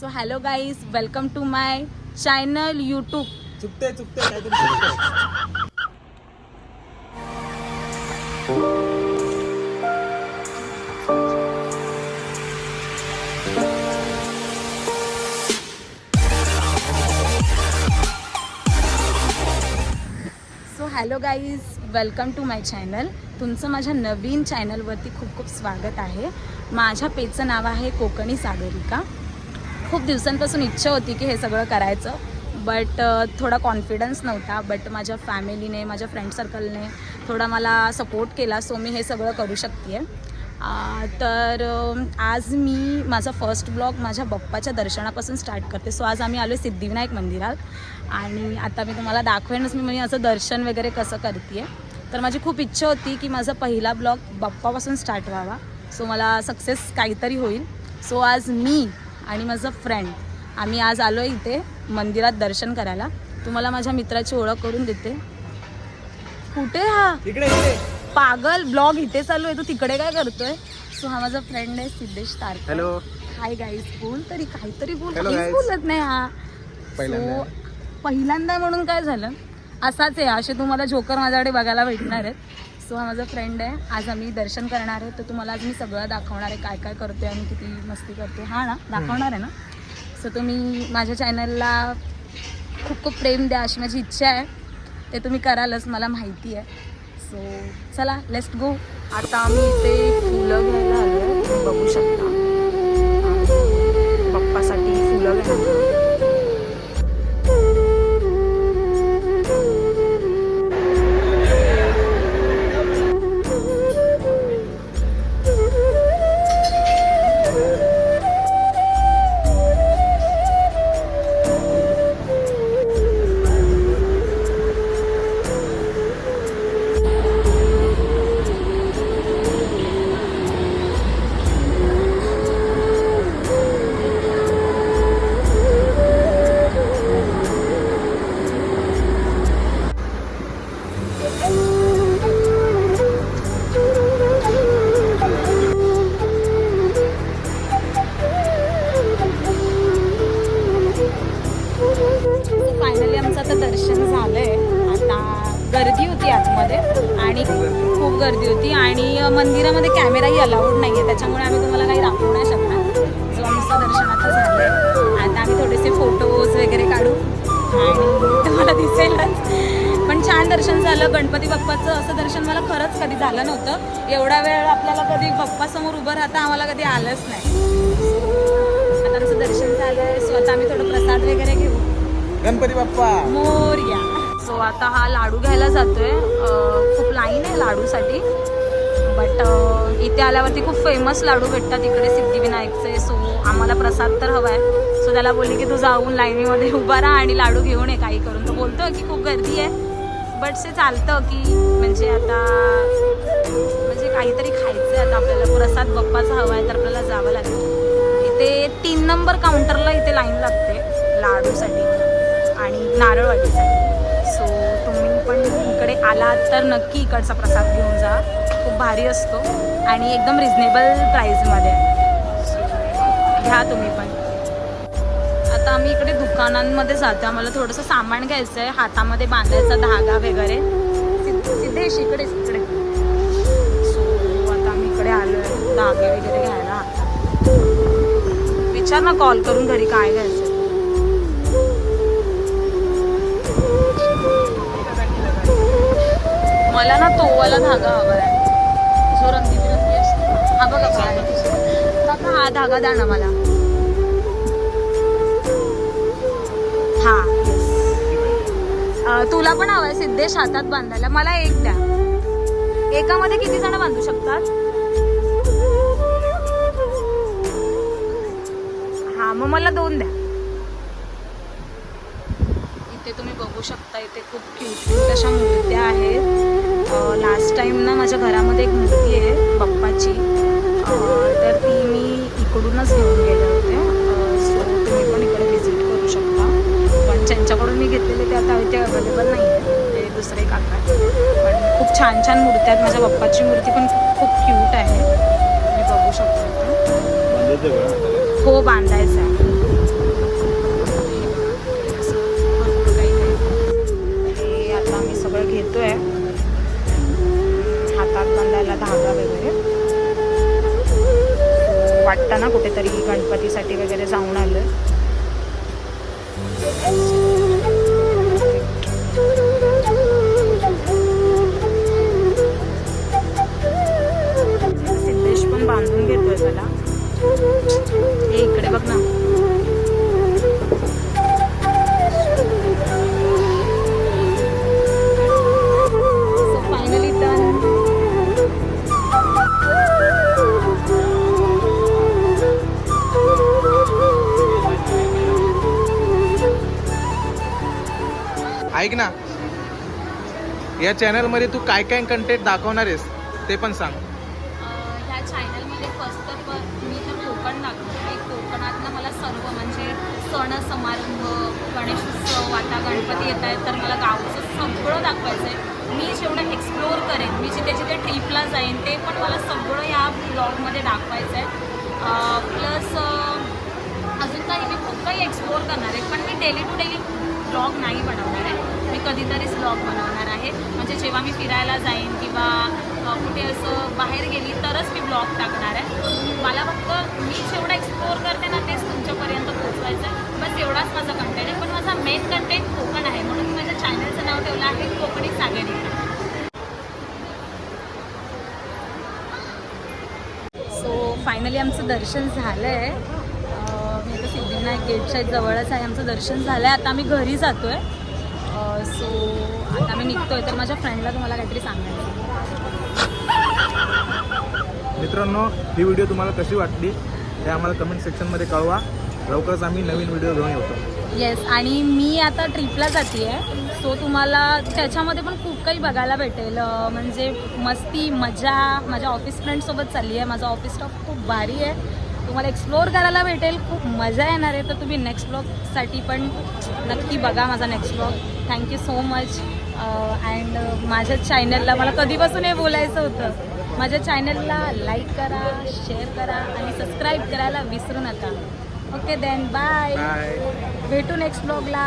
So hello guys welcome to my channel YouTube चुकते चुकते. So hello guys welcome to my channel तुमचं माझ्या नवीन चॅनलवरती खूप खूप स्वागत आहे. माझ्या पेजचं नाव आहे कोकणी सागरिका. खूप दिवसांपासून इच्छा होती की हे सगळं करायचं बट थोडा कॉन्फिडन्स नव्हता. बट माझ्या फॅमिलीने माझ्या फ्रेंड सर्कलने थोडा मला सपोर्ट केला सो मी हे सगळं करू शकते तर आज मी माझा फर्स्ट ब्लॉग माझ्या बप्पाच्या दर्शनापासून स्टार्ट करते. सो आज आम्ही आलो आहे सिद्धिविनायक मंदिरात. आणि आता मी तुम्हाला दाखवेनच मी म्हणजे असं दर्शन वगैरे कसं करते तर माझी खूप इच्छा होती की माझा पहिला ब्लॉग बाप्पापासून स्टार्ट व्हावा. सो मला सक्सेस काहीतरी होईल. सो आज मी आणि माझं फ्रेंड आम्ही आज आलो आहे इथे मंदिरात दर्शन करायला. तुम्हाला माझ्या मित्राची ओळख करून देते. कुठे हा? इकडे पागल ब्लॉग इथे चालू आहे. तू तिकडे काय करतोय? सो हा माझा फ्रेंड आहे Siddhesh Tarkar. Hello hi guys बोल तरी काहीतरी बोल. Hello, काहीच guys. बोलत नाही हा. पहिल्यांदा. So, पहिल्यांदा म्हणून काय झालं? असाच आहे. असे तुम्हाला जोकर माझ्याकडे बघायला भेटणार आहेत. सो हा माझा फ्रेंड आहे. आज आम्ही दर्शन करणार आहे. तर तुम्हाला आज मी सगळं दाखवणार आहे काय काय करतोय आणि किती मस्ती करते हा ना? दाखवणार आहे ना? सो तुम्ही माझ्या चॅनलला खूप खूप प्रेम द्या अशी माझी इच्छा आहे. ते तुम्ही करालच मला माहिती आहे. सो चला लेट्स गो आता आम्ही इथे फुलं घ्यायला आलो बघू शकता. पप्पासाठी फुलं घ्यायला गर्दी होती आतमध्ये आणि खूप गर्दी होती. आणि मंदिरामध्ये कॅमेराही अलाउड नाही आहे त्याच्यामुळे आम्ही तुम्हाला काही दाखवू नाही शकणार. जो आमचं दर्शन आता झालंय. आता आम्ही थोडेसे फोटोज वगैरे काढू. आणि तुम्हाला दिसेलच. पण छान दर्शन झालं. गणपती बाप्पाचं असं दर्शन मला खरंच कधी झालं नव्हतं. एवढा वेळ आपल्याला कधी बाप्पासमोर उभं राहता आम्हाला कधी आलंच नाही. आता आमचं दर्शन झालंय. सो आता आम्ही थोडं प्रसाद वगैरे घेऊ. गणपती बाप्पा! मोर्या. आता हा लाडू घ्यायला जातोय. खूप लाईन आहे लाडूसाठी. बट इथे आल्यावरती खूप फेमस लाडू भेटतात. इकडे सिद्धिविनायकचे सो आम्हाला प्रसाद तर हवा आहे सो त्याला बोलली की तू जाऊन लाईनीमध्ये उभा राहा आणि लाडू घेऊन ये काही करून. तो बोलतो की खूप गर्दी आहे. बट से चालतं की म्हणजे आता म्हणजे काहीतरी खायचं आहे आता आपल्याला प्रसाद बाप्पाचा हवा आहे तर आपल्याला जावं लागेल. इथे तीन नंबर काउंटरला इथे लाईन लागते लाडूसाठी. आणि नारळवाडीसाठी. सो तुम्ही पण इकडे आलात तर नक्की इकडचा प्रसाद घेऊन जा. खूप भारी असतो आणि एकदम रिजनेबल प्राईजमध्ये सो घ्या तुम्ही पण. आता आम्ही इकडे दुकानांमध्ये जातो आम्हाला थोडंसं सामान घ्यायचं आहे हातामध्ये बांधायचा धागा वगैरे. तिथे सिद्धेश इकडे इकडे. सो आता आम्ही इकडे आलो आहे धागे वगैरे घ्यायला. विचार ना कॉल करून घरी काय घ्यायचं मला धागा हवा आहे जो रंगी बिरंगी असतो. हा बघा काका हा धागा द्या ना मला. हा तुला पण हवाय सिद्धेश हातात बांधायला. मला एक द्या. एकामध्ये किती जण बांधू शकतात? हा मग मला दोन द्या इथे तुम्ही बघू शकता इथे खूप क्यूट क्यूट अशा मूर्त्या आहेत. लास्ट टाइम ना माझ्या घरामध्ये एक मूर्ती आहे बाप्पाची. तर ती मी इकडूनच घेऊन गेले होते. सो तुम्ही पण इकडे व्हिजिट करू शकता. पण ज्यांच्याकडून मी घेतलेले ते आता इथे अवेलेबल नाही आहे ते दुसरे काका. पण खूप छान छान मूर्त्या आहेत. माझ्या बाप्पाची मूर्ती पण खूप क्यूट आहे. तुम्ही बघू शकता? हो बांधायचं आहे धागा वगैरे. वाटताना कुठेतरी गणपतीसाठी वगैरे जाऊन आलं बांधून घेतोय मला हे इकडे बघ ना. ऐक ना. या चॅनलमध्ये तू काय काय कंटेंट दाखवणार आहेस ते पण सांग. ह्या चॅनलमध्ये फर्स्ट तर मी तर कोकण दाखवते. कोकणातलं मला सर्व म्हणजे सण समारंभ गणेशोत्सव आता गणपती येत आहेत तर मला गावचं सगळं दाखवायचं आहे मी जेवढं एक्सप्लोअर करेन मी जिथे जिथे ट्रिपला जाईन ते पण मला सगळं या ब्लॉगमध्ये दाखवायचं आहे प्लस अजून काही मी खूप काही एक्सप्लोअर करणार आहे पण मी डेली टू डेली ब्लॉग नाही बनवणार आहे. मी कधीतरीच ब्लॉग बनवणार आहे. म्हणजे जेव्हा मी फिरायला जाईन किंवा कुठे असं बाहेर गेली तरच मी ब्लॉग टाकणार आहे. मला फक्त मी जेवढं एक्सप्लोअर करते ना तेच तुमच्यापर्यंत पोहोचवायचं आहे बस एवढाच माझा कंटेंट आहे. पण माझा मेन कंटेंट कोकण आहे. म्हणून मी माझ्या चॅनलचं नाव ठेवलं आहे कोकणी सागरी. सो फायनली आमचं दर्शन झालं आहे मी आता सिद्धिविनायक गेटच्या जवळच आहे. आमचं दर्शन झालं आहे आता आम्ही घरी जातो आहे सो आता आम्ही निघतो आहे तर माझ्या फ्रेंडला तुम्हाला काहीतरी सांगायचं. मित्रांनो ही व्हिडिओ तुम्हाला कशी वाटली हे आम्हाला कमेंट सेक्शनमध्ये कळवा. लवकरच आम्ही नवीन व्हिडिओ घेऊन येतो. येस आणि मी आता ट्रिपला जाते आहे सो तुम्हाला त्याच्यामध्ये पण खूप काही बघायला भेटेल. म्हणजे मस्ती मजा माझ्या ऑफिस फ्रेंडसोबत चालली आहे माझा ऑफिस स्टाफ खूप भारी आहे. तुम्हाला एक्सप्लोअर करायला भेटेल. खूप मजा येणार आहे. तर तुम्ही नेक्स्ट ब्लॉगसाठी पण नक्की बघा माझा next blog thank you so much and माझ्या चॅनलला मला कधीपासून हे बोलायचं होतं? माझ्या चॅनलला लाईक करा शेअर करा आणि सबस्क्राईब करायला विसरू नका. ओके देन बाय बाय भेटू नेक्स्ट ब्लॉगला